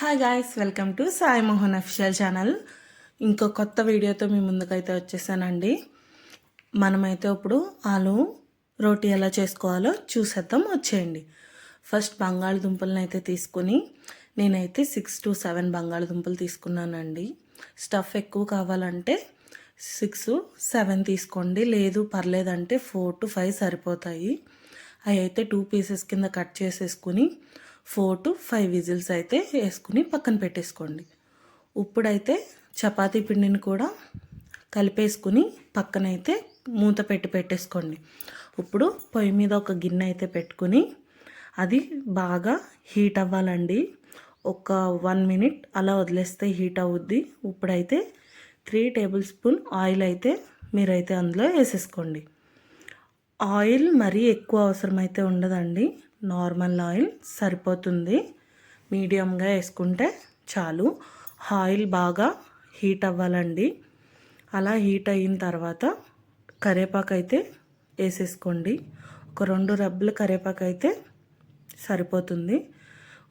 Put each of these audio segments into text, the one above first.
Hi guys welcome to Sai Mohan official channel ఇంకో కొత్త వీడియోతో మీ ముందుకైతే వచ్చేసానండి. మనమైతే ఇప్పుడు ఆలు రోటీ ఎలా చేసుకోవాలో చూసేద్దాం వచ్చేయండి. ఫస్ట్ బంగాళదుంపలను అయితే తీసుకుని నేనైతే సిక్స్ టు సెవెన్ బంగాళదుంపలు తీసుకున్నానండి. స్టఫ్ ఎక్కువ కావాలంటే సిక్స్ సెవెన్ తీసుకోండి. లేదు పర్లేదంటే ఫోర్ టు ఫైవ్ సరిపోతాయి. అవి అయితే టూ పీసెస్ కింద కట్ చేసేసుకుని ఫోర్ టు ఫైవ్ విజిల్స్ అయితే వేసుకుని పక్కన పెట్టేసుకోండి. ఇప్పుడైతే చపాతీ పిండిని కూడా కలిపేసుకుని పక్కనైతే మూత పెట్టి పెట్టేసుకోండి. ఇప్పుడు పొయ్యి మీద ఒక గిన్నె అయితే పెట్టుకుని అది బాగా హీట్ అవ్వాలండి. ఒక వన్ మినిట్ అలా వదిలేస్తే హీట్ అవుద్ది. ఇప్పుడైతే త్రీ టేబుల్ స్పూన్ ఆయిల్ అయితే మీరైతే అందులో వేసేసుకోండి. ఆయిల్ మరీ ఎక్కువ అవసరమైతే ఉండదండి. నార్మల్ ఆయిల్ సరిపోతుంది. మీడియంగా వేసుకుంటే చాలు. ఆయిల్ బాగా హీట్ అవ్వాలండి. అలా హీట్ అయిన తర్వాత కరివేపాకు అయితే వేసేసుకోండి. ఒక రెండు రబ్బులు కరేపాకు అయితే సరిపోతుంది.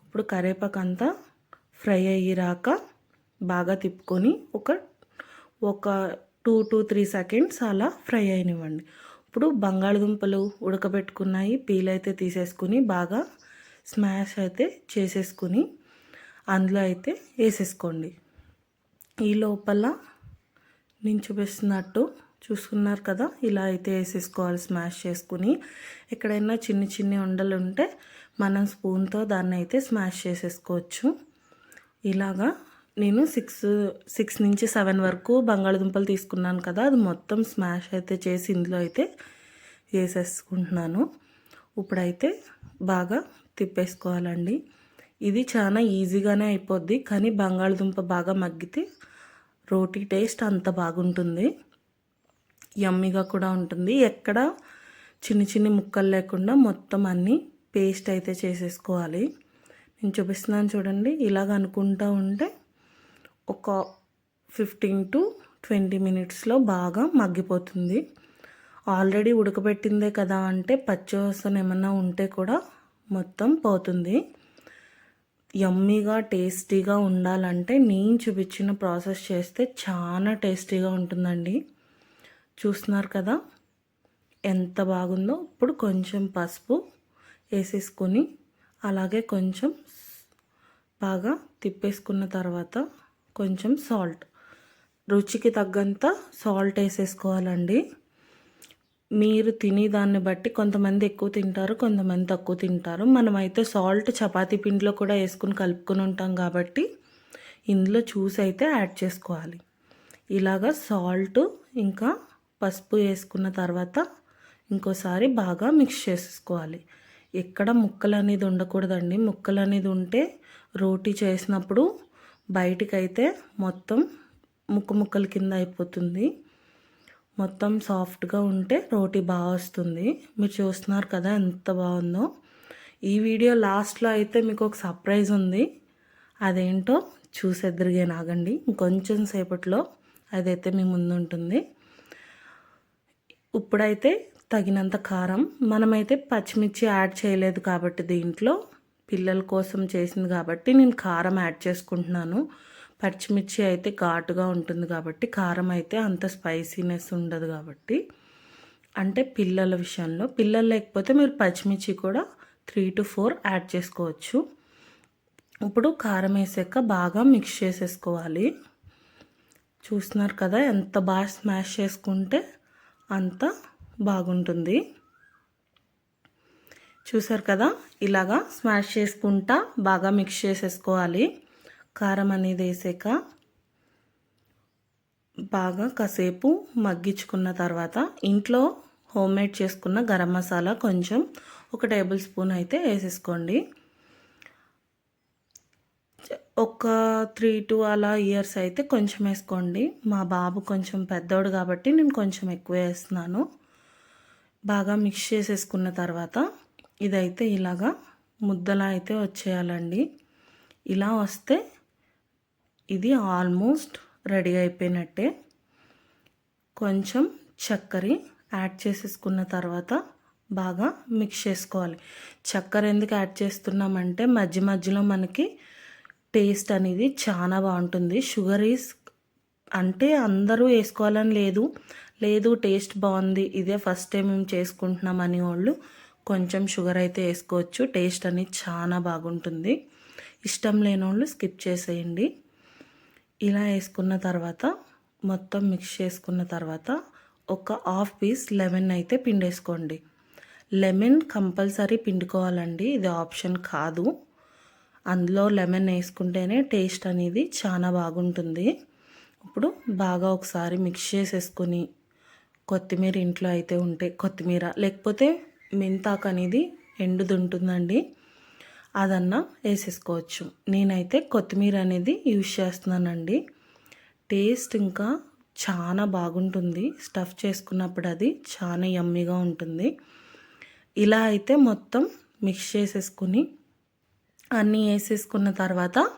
ఇప్పుడు కరేపాకు అంతా ఫ్రై అయ్యిరాక బాగా తిప్పుకొని ఒక ఒక టూ టు త్రీ సెకండ్స్ అలా ఫ్రై అయినివ్వండి. ఇప్పుడు బంగాళదుంపలు ఉడకబెట్టుకున్నాయి. పీల్ అయితే తీసేసుకుని బాగా స్మాష్ అయితే చేసేసుకుని అందులో అయితే వేసేసుకోండి. ఈ లోపల నేను చూపిస్తున్నట్టు చూసుకున్నారు కదా ఇలా అయితే వేసేసుకోవాలి స్మాష్ చేసుకుని. ఎక్కడైనా చిన్న చిన్ని ఉండలు ఉంటే మనం స్పూన్తో దాన్ని అయితే స్మాష్ చేసేసుకోవచ్చు. ఇలాగా నేను సిక్స్ సిక్స్ నుంచి సెవెన్ వరకు బంగాళదుంపలు తీసుకున్నాను కదా అది మొత్తం స్మాష్ అయితే చేసి ఇందులో అయితే వేసేసుకుంటున్నాను. ఇప్పుడైతే బాగా తిప్పేసుకోవాలండి. ఇది చాలా ఈజీగానే అయిపోద్ది కానీ బంగాళదుంప బాగా మగ్గితే రోటీ టేస్ట్ అంత బాగుంటుంది. యమ్మీగా కూడా ఉంటుంది. ఎక్కడ చిన్న చిన్న ముక్కలు లేకుండా మొత్తం అన్నీ పేస్ట్ అయితే చేసేసుకోవాలి. నేను చూపిస్తున్నాను చూడండి ఇలాగ అనుకుంటూ ఉంటే ఒక ఫిఫ్టీన్ టు ట్వంటీ మినిట్స్లో బాగా మగ్గిపోతుంది. ఆల్రెడీ ఉడకబెట్టిందే కదా అంటే పచ్చివాసన ఏమన్నా ఉంటే కూడా మొత్తం పోతుంది. యమ్మీగా టేస్టీగా ఉండాలంటే నేను చూపించిన ప్రాసెస్ చేస్తే చాలా టేస్టీగా ఉంటుందండి. చూస్తున్నారు కదా? ఎంత బాగుందో ఇప్పుడు కొంచెం పసుపు వేసేసుకొని అలాగే కొంచెం బాగా తిప్పేసుకున్న తర్వాత కొంచెం సాల్ట్. రుచికి తగ్గంత సాల్ట్ వేసేసుకోవాలండి. మీరు తినే దాన్ని బట్టి కొంతమంది ఎక్కువ తింటారు కొంతమంది తక్కువ తింటారు. మనమైతే సాల్ట్ చపాతీ పిండిలో కూడా వేసుకుని కలుపుకొని ఉంటాం కాబట్టి ఇందులో చూసి అయితే యాడ్ చేసుకోవాలి. ఇలాగా సాల్ట్ ఇంకా పసుపు వేసుకున్న తర్వాత ఇంకోసారి బాగా మిక్స్ చేసుకోవాలి. ఎక్కడ ముక్కలు అనేది ఉండకూడదండి. ముక్కలు అనేది ఉంటే రోటీ చేసినప్పుడు బయటికైతే మొత్తం ముక్క ముక్కల కింద అయిపోతుంది. మొత్తం సాఫ్ట్గా ఉంటే రోటీ బాగా వస్తుంది. మీరు చూస్తున్నారు కదా ఎంత బాగుందో. ఈ వీడియో లాస్ట్లో అయితే మీకు ఒక సర్ప్రైజ్ ఉంది. అదేంటో చూసేద్దరిగే నాగండి. ఇంకొంచెం సేపట్లో అదైతే మీ ముందు ఉంటుంది. ఇప్పుడైతే తగినంత కారం. మనమైతే పచ్చిమిర్చి యాడ్ చేయలేదు కాబట్టి దీంట్లో పిల్లల కోసం చేసింది కాబట్టి నేను కారం యాడ్ చేసుకుంటున్నాను. పచ్చిమిర్చి అయితే ఘాటుగా ఉంటుంది కాబట్టి కారం అయితే అంత స్పైసీనెస్ ఉండదు కాబట్టి. అంటే పిల్లల విషయంలో పిల్లలు లేకపోతే మీరు పచ్చిమిర్చి కూడా త్రీ టు ఫోర్ యాడ్ చేసుకోవచ్చు. ఇప్పుడు కారం వేసాక బాగా మిక్స్ చేసేసుకోవాలి. చూస్తున్నారు కదా ఎంత బాగా స్మాష్ చేసుకుంటే అంత బాగుంటుంది. చూసారు కదా? ఇలాగా స్మాష్ చేసుకుంటా బాగా మిక్స్ చేసేసుకోవాలి. కారం అనేది వేసాక బాగా కాసేపు మగ్గించుకున్న తర్వాత ఇంట్లో హోమ్ మేడ్ చేసుకున్న గరం మసాలా కొంచెం ఒక టేబుల్ స్పూన్ అయితే వేసేసుకోండి. ఒక త్రీ టు అలా ఇయర్స్ అయితే కొంచెం వేసుకోండి. మా బాబు కొంచెం పెద్దోడు కాబట్టి నేను కొంచెం ఎక్కువ వేస్తున్నాను. బాగా మిక్స్ చేసేసుకున్న తర్వాత ఇదైతే ఇలాగా ముద్దలా అయితే వచ్చేయాలండి. ఇలా వస్తే ఇది ఆల్మోస్ట్ రెడీ అయిపోయినట్టే. కొంచెం చక్కెర యాడ్ చేసేసుకున్న తర్వాత బాగా మిక్స్ చేసుకోవాలి. చక్కెర ఎందుకు యాడ్ చేస్తున్నామంటే మధ్య మధ్యలో మనకి టేస్ట్ అనేది చాలా బాగుంటుంది. షుగర్ ఈస్ అంటే అందరూ వేసుకోవాలని లేదు. లేదు టేస్ట్ బాగుంది. ఇదే ఫస్ట్ టైం మేము చేసుకుంటున్నాం అని వాళ్ళు కొంచెం షుగర్ అయితే వేసుకోవచ్చు. టేస్ట్ అనేది చాలా బాగుంటుంది. ఇష్టం లేని వాళ్ళు స్కిప్ చేసేయండి. ఇలా వేసుకున్న తర్వాత మొత్తం మిక్స్ చేసుకున్న తర్వాత ఒక హాఫ్ పీస్ లెమన్ అయితే పిండేసుకోండి. Lemon compulsory పిండుకోవాలండి. ఇది ఆప్షన్ కాదు. అందులో లెమన్ వేసుకుంటేనే టేస్ట్ అనేది చాలా బాగుంటుంది. ఇప్పుడు బాగా ఒకసారి మిక్స్ చేసేసుకొని కొత్తిమీర ఇంట్లో అయితే ఉంటే కొత్తిమీర లేకపోతే మెంతాకు అనేది ఎండుదుంటుందండి. అదన్నా వేసేసుకోవచ్చు. నేనైతే కొత్తిమీర అనేది యూజ్ చేస్తున్నానండి. టేస్ట్ ఇంకా చాలా బాగుంటుంది. స్టఫ్ చేసుకున్నప్పుడు అది చాలా యమ్మీగా ఉంటుంది. ఇలా అయితే మొత్తం మిక్స్ చేసేసుకుని అన్నీ వేసేసుకున్న తర్వాత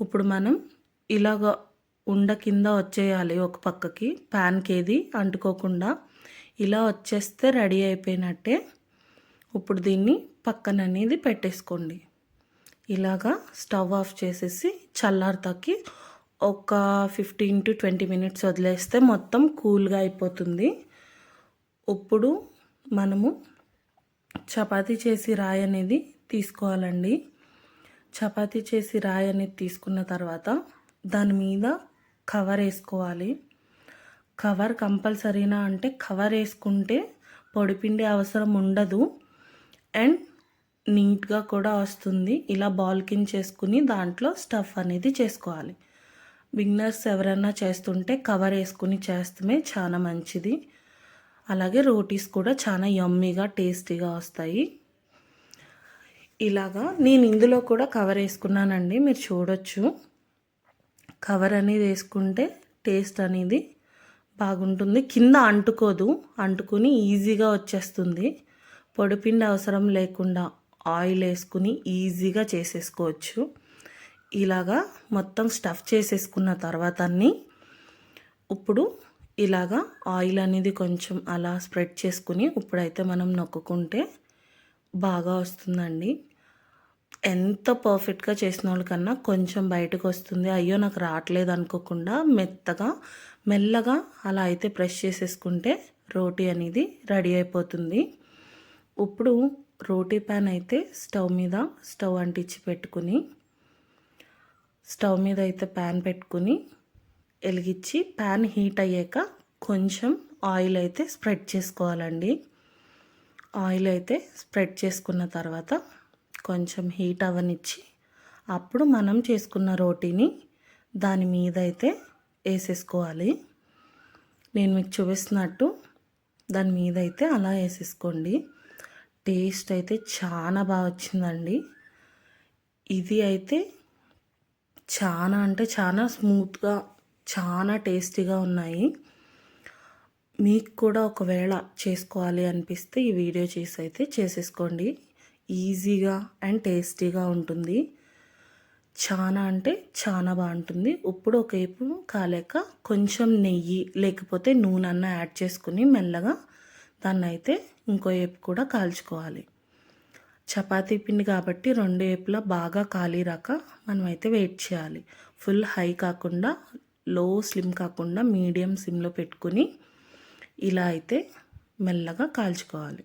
ఇప్పుడు మనం ఇలాగ ఉండ కింద వచ్చేయాలి ఒక పక్కకి. ప్యాన్కి ఏది అంటుకోకుండా ఇలా వచ్చేస్తే రెడీ అయిపోయినట్టే. ఇప్పుడు దీన్ని పక్కన అనేది పెట్టేసుకోండి. ఇలాగా స్టవ్ ఆఫ్ చేసేసి చల్లారతాకి ఒక ఫిఫ్టీన్ టు ట్వంటీ మినిట్స్ వదిలేస్తే మొత్తం కూల్గా అయిపోతుంది. ఇప్పుడు మనము చపాతీ చేసి రాయి అనేది తీసుకోవాలండి. చపాతీ చేసి రాయి అనేది తీసుకున్న తర్వాత దాని మీద కవర్ వేసుకోవాలి. కవర్ కంపల్సరీనా అంటే కవర్ వేసుకుంటే పొడిపిండి అవసరం ఉండదు. అండ్ నీట్గా కూడా వస్తుంది. ఇలా బాల్ కింద చేసుకుని దాంట్లో స్టఫ్ అనేది చేసుకోవాలి. బిగినర్స్ ఎవరైనా చేస్తుంటే కవర్ వేసుకుని చేస్తమే చాలా మంచిది. అలాగే రోటీస్ కూడా చాలా యమ్మీగా టేస్టీగా వస్తాయి. ఇలాగా నేను ఇందులో కూడా కవర్ వేసుకున్నానండి. మీరు చూడొచ్చు. కవర్ అనేది వేసుకుంటే టేస్ట్ అనేది బాగుంటుంది. కింద అంటుకోదు. అంటుకుని ఈజీగా వచ్చేస్తుంది. పొడిపిండి అవసరం లేకుండా ఆయిల్ వేసుకుని ఈజీగా చేసేసుకోవచ్చు. ఇలాగా మొత్తం స్టఫ్ చేసేసుకున్న తర్వాత అన్నీ ఇప్పుడు ఇలాగా ఆయిల్ అనేది కొంచెం అలా స్ప్రెడ్ చేసుకుని ఇప్పుడైతే మనం నొక్కుంటే బాగా వస్తుందండి. ఎంత పర్ఫెక్ట్గా చేసిన వాళ్ళకన్నా కొంచెం బయటకు వస్తుంది. అయ్యో నాకు రావట్లేదు అనుకోకుండా మెత్తగా మెల్లగా అలా అయితే ప్రెస్ చేసేసుకుంటే రోటీ అనేది రెడీ అయిపోతుంది. ఇప్పుడు రోటీ ప్యాన్ అయితే స్టవ్ మీద స్టవ్ అంటించి పెట్టుకుని స్టవ్ మీద అయితే ప్యాన్ పెట్టుకుని వెలిగించి ప్యాన్ హీట్ అయ్యాక కొంచెం ఆయిల్ అయితే స్ప్రెడ్ చేసుకోవాలండి. ఆయిల్ అయితే స్ప్రెడ్ చేసుకున్న తర్వాత కొంచెం హీట్ అవనిచ్చి అప్పుడు మనం చేసుకున్న రోటీని దాని మీద అయితే వేసేసుకోవాలి. నేను మీకు చూపిస్తున్నట్టు దాని మీద అయితే అలా వేసేసుకోండి. టేస్ట్ అయితే చాలా బాగా వచ్చిందండి. ఇది అయితే చాలా అంటే చాలా స్మూత్గా చాలా టేస్టీగా ఉన్నాయి. మీకు కూడా ఒకవేళ చేసుకోవాలి అనిపిస్తే ఈ వీడియో చేసి అయితే చేసేసుకోండి. ఈజీగా అండ్ టేస్టీగా ఉంటుంది. చాలా అంటే చాలా బాగుంటుంది. ఇప్పుడు ఒక వైపు కాలేక కొంచెం నెయ్యి లేకపోతే నూనె అన్న యాడ్ చేసుకుని మెల్లగా దాన్ని అయితే ఇంకో వైపు కూడా కాల్చుకోవాలి. చపాతీ పిండి కాబట్టి రెండు వైపులా బాగా కాలిరాక మనం అయితే వెయిట్ చేయాలి. ఫుల్ హై కాకుండా లో స్లిమ్ కాకుండా మీడియం సిమ్లో పెట్టుకుని ఇలా అయితే మెల్లగా కాల్చుకోవాలి.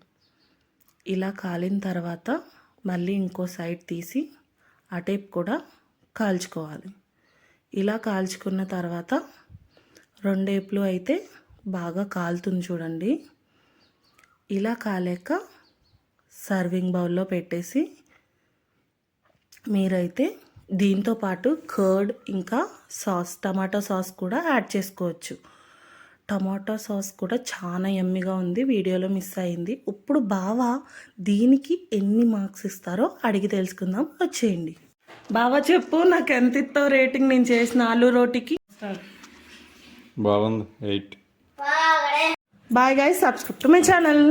ఇలా కాలిన తర్వాత మళ్ళీ ఇంకో సైడ్ తీసి అటేపు కూడా కాల్చుకోవాలి. ఇలా కాల్చుకున్న తర్వాత రెండేపులు అయితే బాగా కాలుతుంది చూడండి. ఇలా కాలేక సర్వింగ్ బౌల్లో పెట్టేసి మీరైతే దీంతో పాటు కర్డ్ ఇంకా సాస్ టమాటో సాస్ కూడా యాడ్ చేసుకోవచ్చు. టమాటో సాస్ కూడా చాలా ఎమ్మిగా ఉంది వీడియోలో మిస్ అయింది. ఇప్పుడు బావా దీనికి ఎన్ని మార్క్స్ ఇస్తారో అడిగి తెలుసుకుందాం. వచ్చేయండి. బావా చెప్పు నాకు ఎంత ఇస్తావు రేటింగ్ నేను చేసిన ఆలు రోటీకి? బాగుంది eight. Bye guys subscribe to my channel.